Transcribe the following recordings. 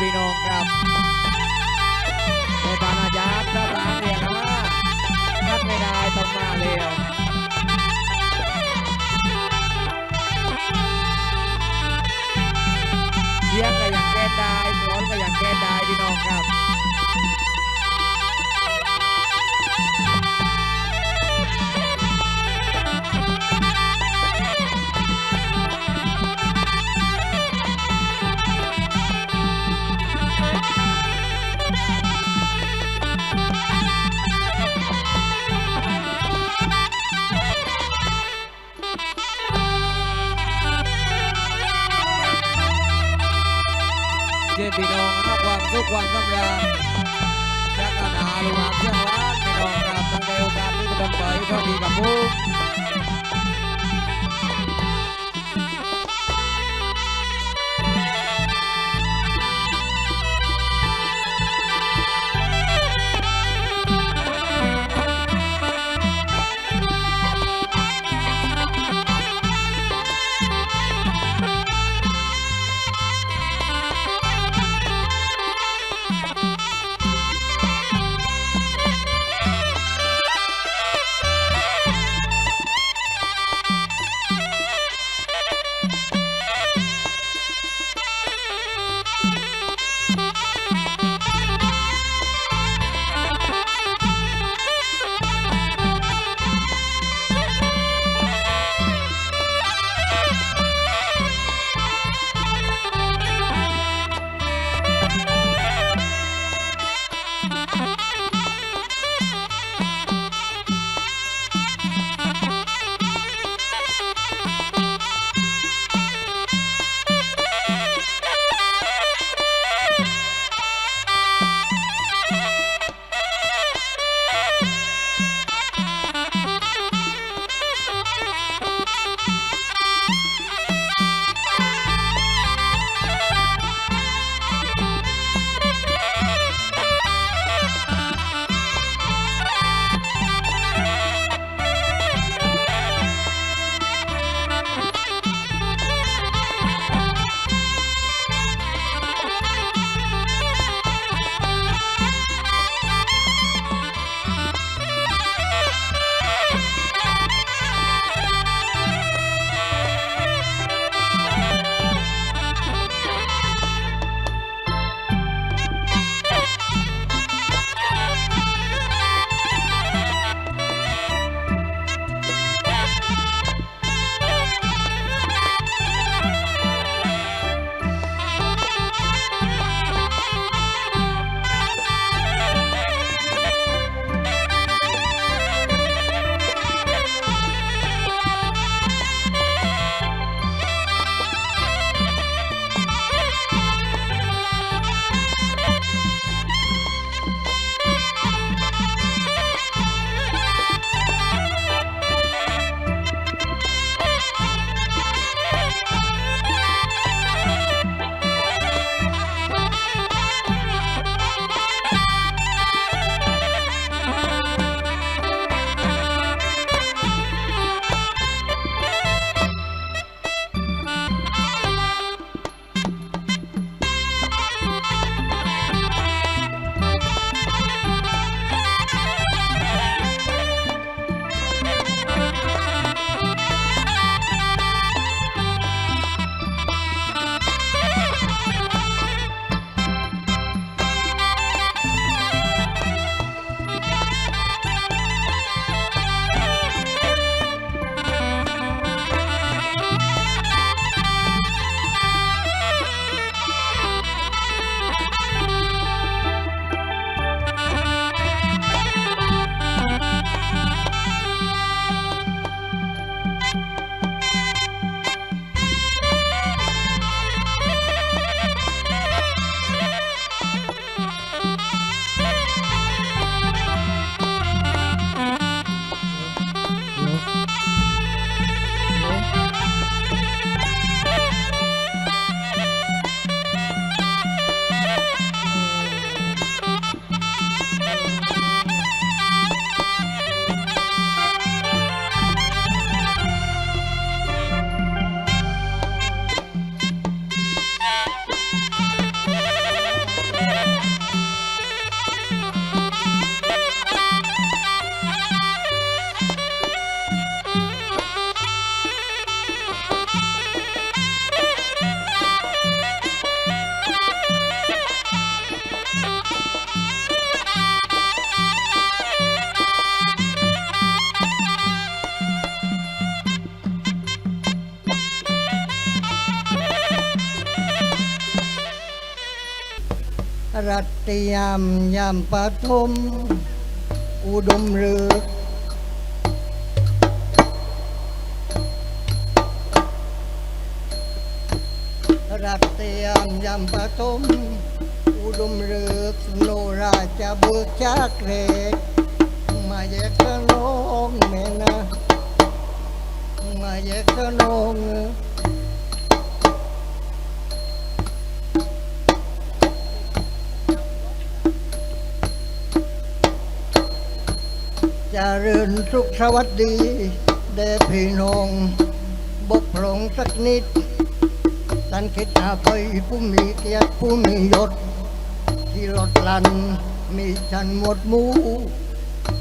พี่น้องครับ ความสุขความสำราญจากอาณาลุงหามเชียงรานพี่น้องครับตั้งแต่โอกาสนี้ก็ต้องไปโชคดีกับผู้ ติยามยามปฐมอุดมฤกษ์รัตติยามยามปฐมอุดมฤกษ์โนราจะเบิกจากเรกมาแยกขนองแม่นะมาแยกขนอง จะเริญสุขสวัสดีแด่พี่น้องบกพร่องสักนิดท่านคิดหาไปผู้มีเกียรติผู้มียศ ที่ลดลันมีฉันหมดมู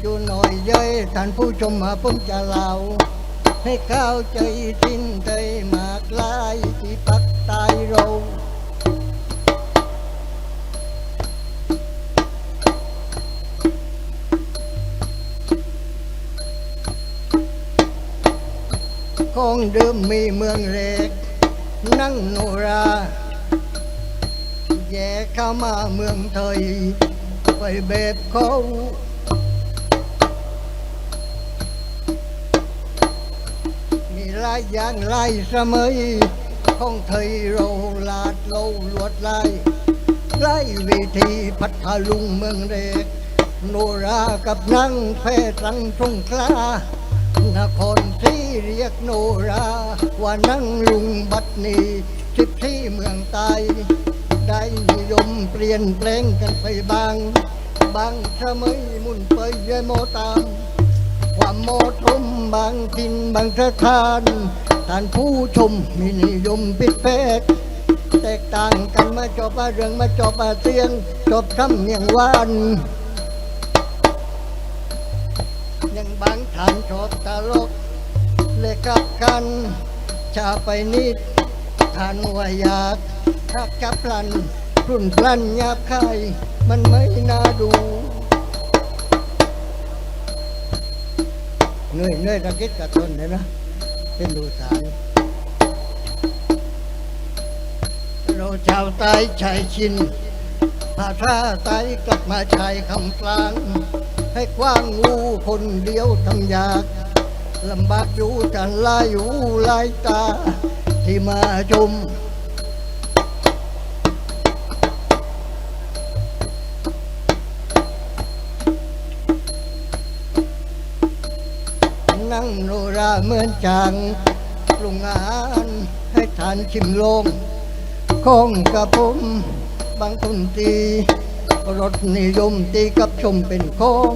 อยู่หน่อยเย้ยท่านผู้ชมมาผมจะเล่าให้เข้าใจสิ้นใจมากลายที่ปักตายเรา ของเดิมมีเมืองเล็ก นั่งโนราแย่เข้ามาเมืองไทยไปแบบเขามีลายยางลายสมัยของไทยเราลาดเราลวดลายไล่วิธีพัทลุงเมืองเล็กโนรากับนั่งแพทย์รังสงขลา นครที่เรียกโนรา ว่านั่งลุงบัดนี้สิบที่เมืองใตายได้นิยมเปลี่ยนแปลงกันไปบาง บางสมัยหมุนไปเยโมตาม ความโมทมบางทินบางสถานท่านผู้ชมมีนิยมปิดแพกแตกต่างกันมาจบว่าเรื่องมาจบว่าเสียงจบคำเนียงวาน ยังบางท่านชอบตลกเลยกลับกันชาไปนิดทานวายากทักกับพลันรุ่นพลันหยาบคายมันไม่น่าดูเหนื่อยเหนื่อยตะกิดกับตนเลยนะเป็นดูสารเราชาวใต้ชายชินภาษาใต้กลับมาชายคำกลาง ให้กว้างงูคนเดียวทำยากลำบากอยู่กันลายหูลายตา ที่มาชมนั่งโนราเหมือนจางปรุงอาหารให้ทานชิมลงคงกับผมบางคนตี รสนิยมตีกับชมเป็นของ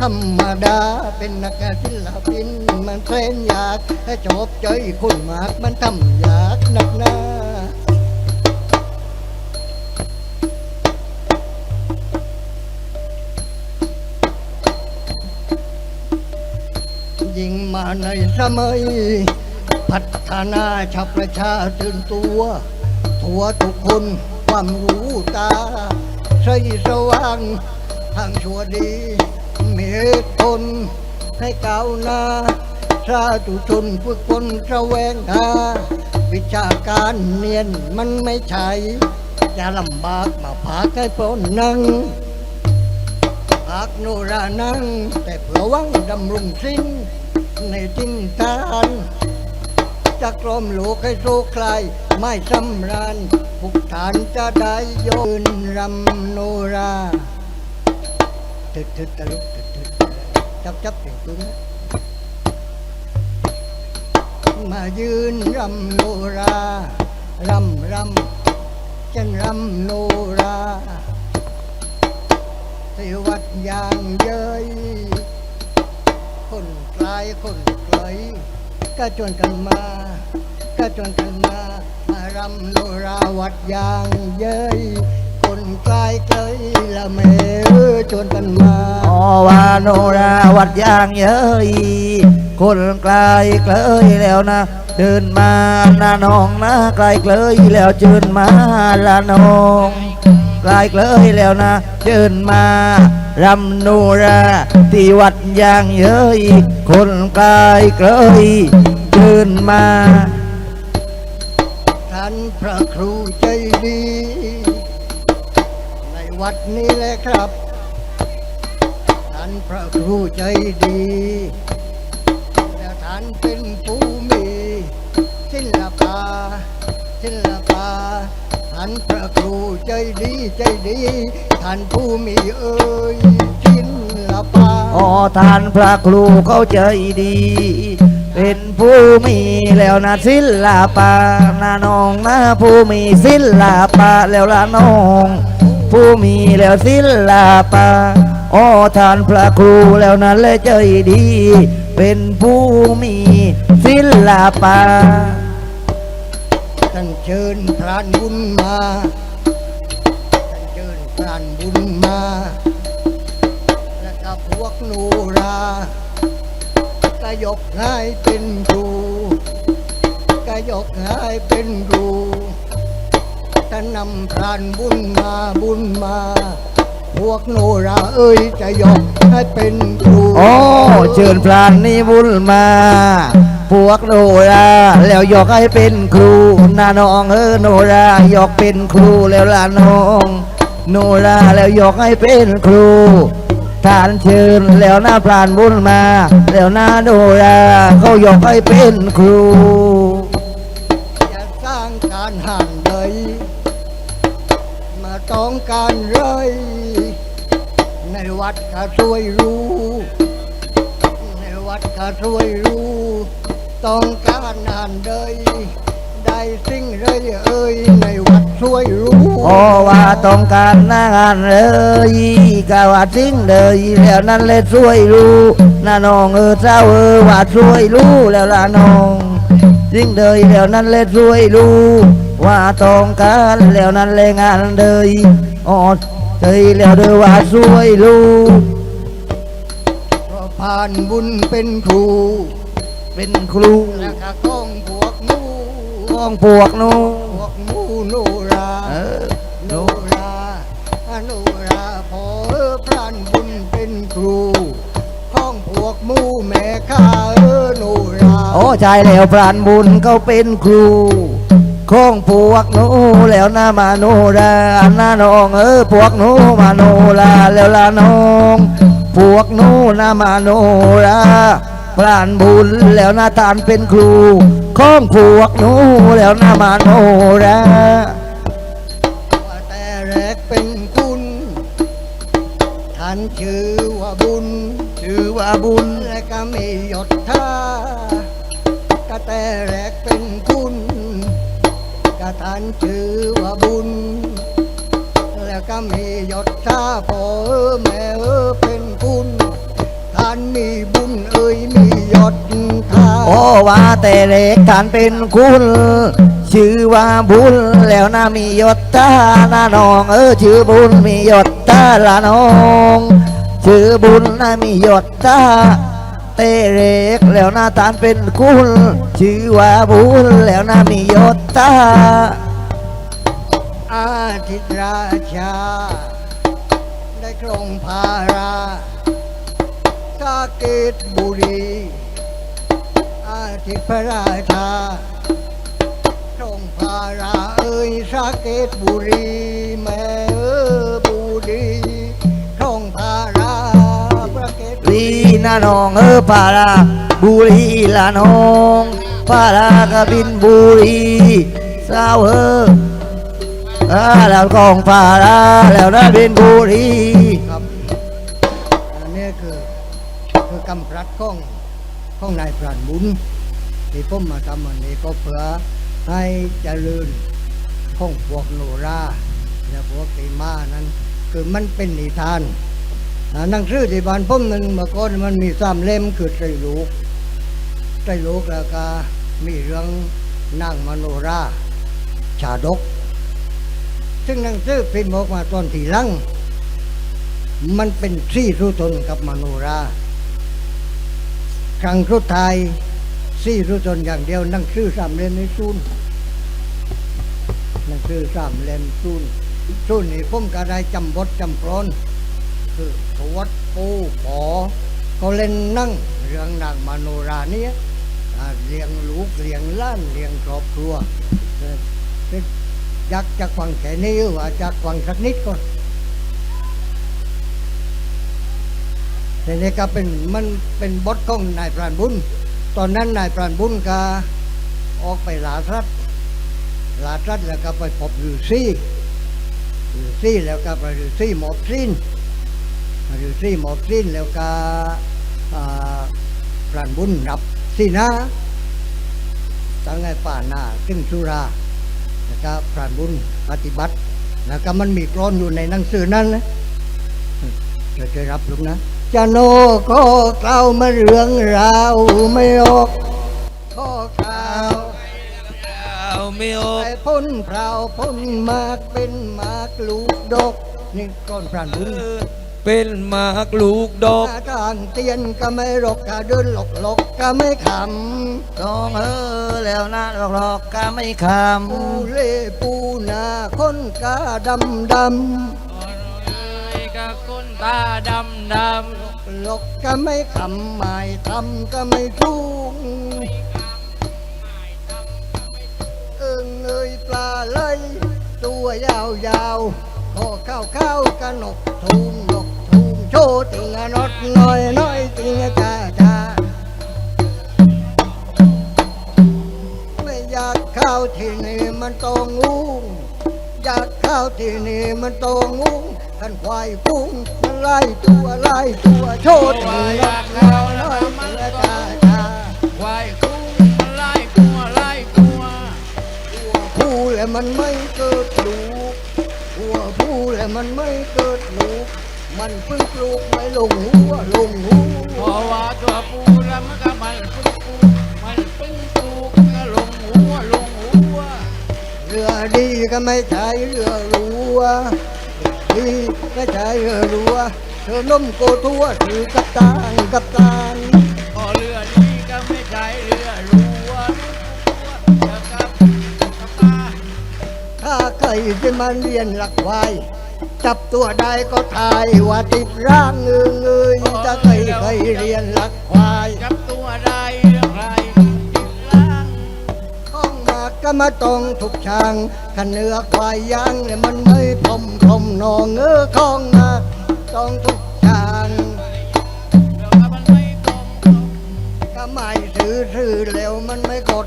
ธรรมดาเป็นนักศิลปิน มันเทรนอยากให้จบใจคนมากมันทำอยากหนักหนายิ่งมาในสมัย พัฒนาชาวประชาตื่นตัว ทั่วทุกคนความรู้ตา ใสสว่าง ทางชั่วดีมีเหตุผลให้ก้าวหน้าสาธุชนฝึกคนแวงหาวิชาการเนียนมันไม่ใช่จะลำบากมาพากให้พ้นนั่งหากโนรานังแต่เพื่อวังดำรงสิ้นในจินตาน จะกลมโลกให้โซคลายไม่สำราญบุกฐานจะได้โยนรำโนราตึดตึดตะลุกตึดตึดจับจับเสียงตึงมายืนรำโนรารำรำจันรำโนราที่วัดยางเย้ยคนไกลคนไกล ก็จวนกันมา ก็จวนกันมามารำโนราวัดยางเย้ยคนไกลไกลละเมอจวนกันมาอวาโนราวัดยางเย้ยคนไกลเกลยแล้วนะเดินมานาน้องนะไกลเกลยแล้วเจินมาละน้องไกลเกลยแล้วนะเจินมา รำโนราที่วัดยางเย้ยคนไกลเกยเจินมา ท่านพระครูใจดี ในวัดนี้แหละครับ ท่านพระครูใจดีและท่านเป็นผู้มีศิลปะศิลปะ ท่านพระครูใจดีใจดี ท่านผู้มีเอ่ยศิลปะอ๋อท่านพระครูเขาใจดี เป็นผู้มีแล้วนะศิลปะนาน้องนะผู้มีศิลปะแล้วละน้อง ผู้มีแล้วศิลปะอ๋อท่านพระครูแล้วนะและใจดี เป็นผู้มีศิลปะานเชิญพรานบุญมาท่านเชิญพรานบุญมา และก็พวกหนูราก็ยกให้เป็นครูก็ยกให้เป็นครูท่านนำพรานบุญมาบุญมา พวกโนราเอ้ยจะยกให้เป็นครูโอ้เชิญพรานนิบุญมา พวกโนราแล้วยกให้เป็นครูนาน้องเออโนรายกเป็นครูแล้วล่ะน้อง โนราแล้วยกให้เป็นครูท่านเชิญแล้วหน้าพรานบุญมา แล้วหน้าโนราเขายกให้เป็นครูจะสร้างการห่างเลยมาต้องการเลย ในวัดก็ช่วยรู้ ในวัดก็ช่วยรู้ ต้องการนานเลยได้สิ่งเลยเอ้ยในวัดช่วยรู้โอ้ว่าต้องการนางานเลยกะว่าจริงเลยแล้วนั่นเลยช่วยรู้น้าน้องเออเจ้าเออว่าช่วยรู้แล้วล่ะน้องจริงเลยแล้วนั่นเลยช่วยรู้ว่าต้องการแล้วนั่นเลยงานเลยอ๋อ เฮ้ยแล้วเด้อว่าช่วยรู้เพราะผ่านบุญเป็นครู เป็นครูแล้วก็ก้องพวกนูของพวกนูพวกนูโนราเออโนราโนราพอพรานบุญเป็นครูข้องพวกมู่แม่ข้าเออโนราโอ้ใช่แล้วพรานบุญเขาเป็นครู ของพวกหนูแล้วนะมาโนราน้าน้องเออพวกหนูมาโนราแล้วละน้องพวกหนูนะมาโนราพรานบุญแล้วนะทานเป็นครูของพวกหนูแล้วนะมาโนราว่าแต่แรกเป็นคุณท่านชื่อว่าบุญชื่อว่าบุญและก็มียศท่าก็แต่แรกเป็นคุณ ท่านชื่อว่าบุญ แล้วก็มียศท่าพ่อเออแม่เออเป็นคุณท่านมีบุญเอ้ยมียศท่าโอ้ว่าแต่เล็กท่านเป็นคุณชื่อว่าบุญแล้วนะมียศตานะน้อง เออชื่อบุญมียศตาละน้อง ชื่อบุญนะมียศตา เตเล็กแล้วนะท่านเป็นคุณชื่อว่าบุญแล้วนะมียศตาอาทิตย์ราชา ได้ครองพาราสาเกตบุรี อาทิตย์พระราชาครองพาราเอ้ยสาเกตบุรีแม่ นะน้องเออปาราบุรีละน้องปารากะบินบุรีสาวเอออาแล้วกองปาราแล้วนะบินบุรีครับอันนี้คือคือกำรัดข้องข้องนายพรานบุญที่ผมมาทำวันนี้ก็เพื่อให้เจริญข้องพวกโนราและพวกตีมานั้น คือมันเป็นนิทาน หนังสือที่บ้านผมนั้นเมื่อก่อนมันมีสามเล่มคือไตรโลูกไตรโลูกแล้วก็มีเรื่องนางมโนราชาดก ซึ่งหนังสือพิมพ์ออกมาตอนทีหลังมันเป็นซี่สุตนกับมโนราครั้งสุดท้ายซี่สุตนอย่างเดียวหนังสือสามเล่มในซูนหนังสือสามเล่มซูนซูนนี่ผมก็ได้จำบทจำกรอน คือทวดปูปอก็เล่นนั่งเรื่องนางมโนราเนี้ยเลี้ยงลูกเลี้ยงล้านเลี้ยงครอบครัวอยากจะฟังแค่นี้ว่าจะฟังสักนิดก่อนทีนี้ก็เป็นมันเป็นบทของนายปราณบุญ ตอนนั้นนายปราณบุญก็ออกไปลาทรัดลาทรัดแล้วก็ไปพบฤาษีฤาษีแล้วก็ไปฤาษีหมอบสิ้น ฤาษีหมอบสิ้นแล้วก็อ่าพรานบุญรับสินะตั้งไงป่าหน้าขึ้นสุราแล้วก็พรานบุญปฏิบัติ แล้วก็มันมีกรอนอยู่ในหนังสือนั้นนะจะจะรับลูกนะจะโนก็กล่าวมาเรื่องราวไม่ออกข้อกล่าวเอาไม่ออกไอ้พ้นเปล่าพ้นมากเป็นมากลูกดกนี่ก้อนพรานบุญ เป็นหมากลูกดอกหน้าทางเตียนก็ไม่รกกะเดินหลกหลกก็ไม่ขน้องเออแล้วนะหลอกๆก็ไม่คำปูเล่ปูนาคนกาดำดกับคนตาดำดำำหลกก็ไม่ขำหมายทำก็ไม่ทุ่งเอิงเอยปลาไหลตัวยาวยาวๆคอข้าวข้าวกระนกทุงนกทุง โชว์ติงอะนดน้อยน้อยติงอะจ้าจ้าไม่อยากข้าวที่นี่มันตองงูอยากข้าวที่นี่มันตองงูขันควายฟุ้งมันไล่ตัวไล่ตัวโชว์ติงอะนดน้อยน้อยติงอะจ้าจ้าควายกุ้งมันไล่กลัวไล่กลัวผู้และมันไม่เกิดลูกหัวผู้และมันไม่เกิดลูก มันเพิ่งปลูกไม่ลงหัวลงหูเพราะว่าตัวปูแล้วมันก็มันปึ้งปูมันปึ้งปูก็ลงหัวลงหัวเรือดีก็ไม่ใช่เรือรัวดีก็ใช่เรือรัวเธอล้มโกทั่วถือกับตานกับตานพอเรือนี้ก็ไม่ใช่เรือรัวจะกลับกลับมาถ้าใครที่มันเรียนหลักไว้ จับตัวได้ก็ทายว่าติดร่างเงยเงยถ้าใครเคยเรียนหลักควายจับตัวได้เรื่องไรติดล่างข้องมากก็มาตรงทุกช่างขันเนื้อควายย่างเนี่ยมันไม่พรมพรมนองเออข้องมากต้องทุกช่างก็ไม่ซื้อซื้อแล้วมันไม่กด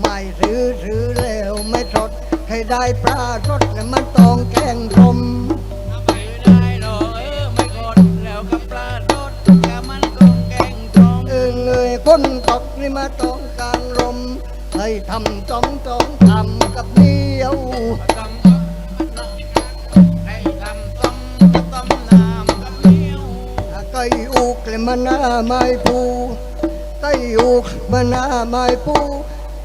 ไม่ซื้อซื้อแล้วไม่สด ใครได้ปลาสดเนี่ยมันต้องแกงรมไม่ได้หรอกเออไม่กดแล้วกับปลาโดดกับมันกงแกงตรงเออเงยคนตกนี่มาต้องกลางลมให้ทำจ้องจ้องทำกับเดียวให้ทำต้มต้มน้ำกับเหนียวไก่อุกเลยมันหน้าไม้ปูไก่อุกมันหน้าไม้ปู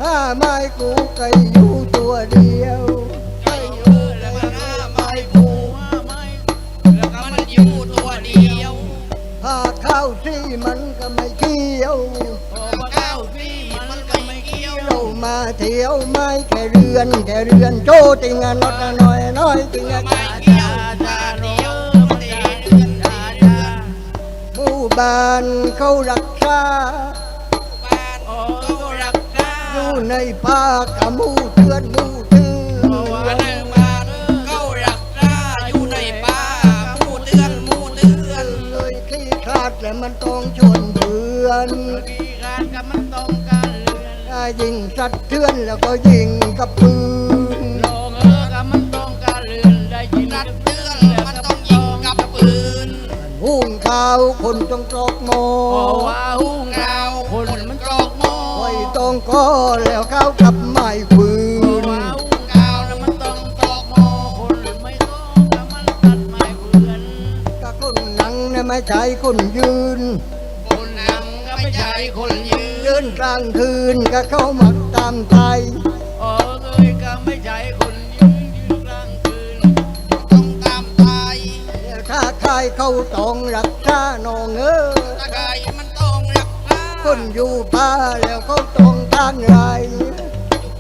ห้าไม้กูไก่อยู่ ตัวเดียวไก่อุกเลยมันอ้าไม้ปูหัวไม่แล้วมันอยู่ตัวเดียวถ้าข้าวซีมันก็ไม่เกี่ยวข้าที่มันก็ไม่เกี่ยวเรามาเที่ยวไม้แค่เรือนแค่เรือนโจติงานนดน้อยน้อยติงานจะเดือนจาจาหมู่บ้านเขารักษา ในป่ากะมู่เตือนมู่เตือนในบ้านเขารักษาอยู่ในป่าผู้เตือนผู้เตือน เลยขี้คลาดและมันต้องชวนเพื่อนการกับมันต้องการเรือนถ้ายิงสัตว์เทือนแล้วก็ยิงกับปืนลงกับมันต้องการเรือนได้ยินเตือนมันต้องยิงกับปืนหุ่งข้าวคนต้องตรอกหมอว่าหุ้งข้าวคน องก็แล้วข้ากับไม้ฟืเพราะนว่าหุ้งข้าวนั้นมันต้องจอกหม้อคนไม่ต้องกับมันตัดไม้เพื่อนถ้นนังเนี่ยไม่ใช่คนยืนคนนั่งก็ไม่ใช่คนยืน ยืนกลางคืนก็เข้ามาตามไทยเอเอ้ยก็ไม่ใช่คนยืนยืนกลางคืนต้องตามตายถ้าใครเข้าต้องรักษานองเออ คนอยู่ป่าแล้วเขาต้องทางไร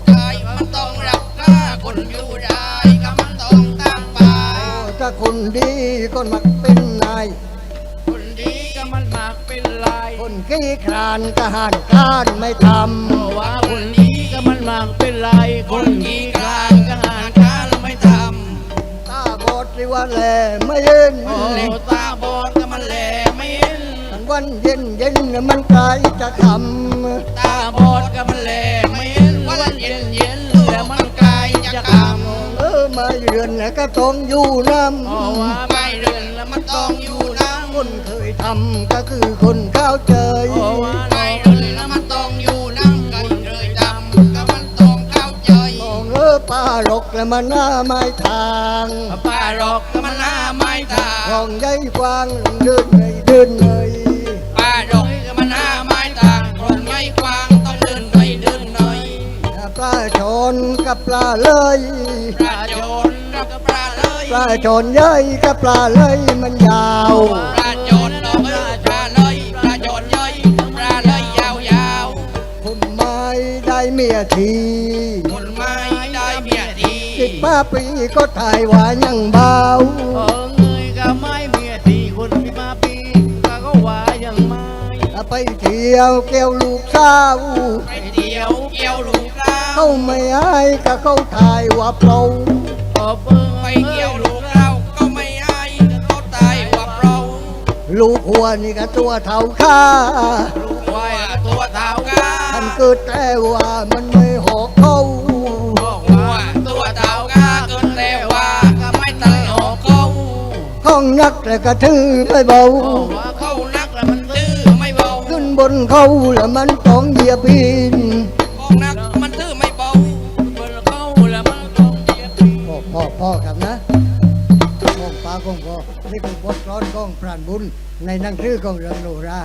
ใครมันต้องรักษาคนอยู่ได้ก็มันต้องตามไปถ้าคนดีคนมักเป็นนาย คนดีก็มันมากเป็นลายคนขี้คลานก็หานคลานไม่ทเพราะว่าคนดีก็มันมากเป็นลายคนดีกลางก็หารการไม่ทำตาบอดสิว่าแลไม่เห็นำโอ้ตาบอดก็มันแลไม่เห็น วันเย็นเย็นมันกลายจะทำตาบอดก็มันแลไม่เห็นวันเย็นเย็นแล้วมันกลายจะคำเออมาเรือนแล้วก็ต้องอยู่น้เพราะว่าไม่เรือนแล้วมันต้องอยู่น้ำคนเคยทำก็คือคนเข้าใจำเพราะว่าไม่เรือนแล้วมันต้องอยู่น้ำกันเลยดำก็มันต้องเข้าใจมองเออป้าหลกแล้วมันหน้าไม้ทางป้าหรอกก็มันหน้าไม่ตาคลองใหญ่กว้างเดินเลยเดินเลย กับปลาเลยปลาโจรกับปลาเลยปลาชนเย้ยกับปลาเลยมันยาวปลาโจรเราเออปลาเลยปลาโจรย่อยปลาเลยยาวยาวคนไม่ได้เมียทีๆคนไม่ได้เมียดีสิบห้าปีก็ถ่ายว่ายังเบาเออเงยก็ไม่เมียดีคนที่มาปีก็ก็ว่ายังไม่ไปเที่ยวแก้วลูกสาวไปเที่ยวเกี่ยวลูก เราเขาไม่ให้ก็เขาถ่ายว่าเปล่าพอเพิ่งไปเกี่ยวลูกเราก็ไม่ให้เขาตายว่าเราลูกหัวนี่ก็ตัวเท่าข้าลูกควายตัวเท่ากัท่านนเกิดแต่ว่ามันไม่หอกเขาบอกว่าตัวเท่ากันเกินแต่ว่าก็ไม่ตลกเขาห้องนักแล้วก็ถือไม่เบาบอกว่าเขานักแล้วมันตื้อไม่เบาขึ้นบนเขาแล้วมันต้องเหยียบพิน พ่อพ่อพ่อครับนะพ่อป้าของพ่อนี่คือบทกลอนของพรานบุญ ในหนังสือของเรื่องโนรา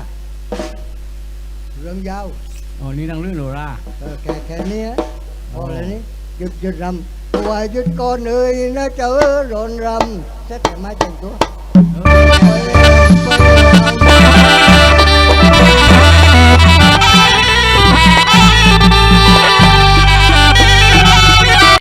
เรื่องยาวอ๋อนี่นังเรื่องโนราเออแค่แค่เนี้ยพอแล้วนี่หยุดหยุดรำตัวหยุดก่อนเอ่ยนะเจ้าร้อนรำเสร็จแต่ไม้แต่งตัวเออ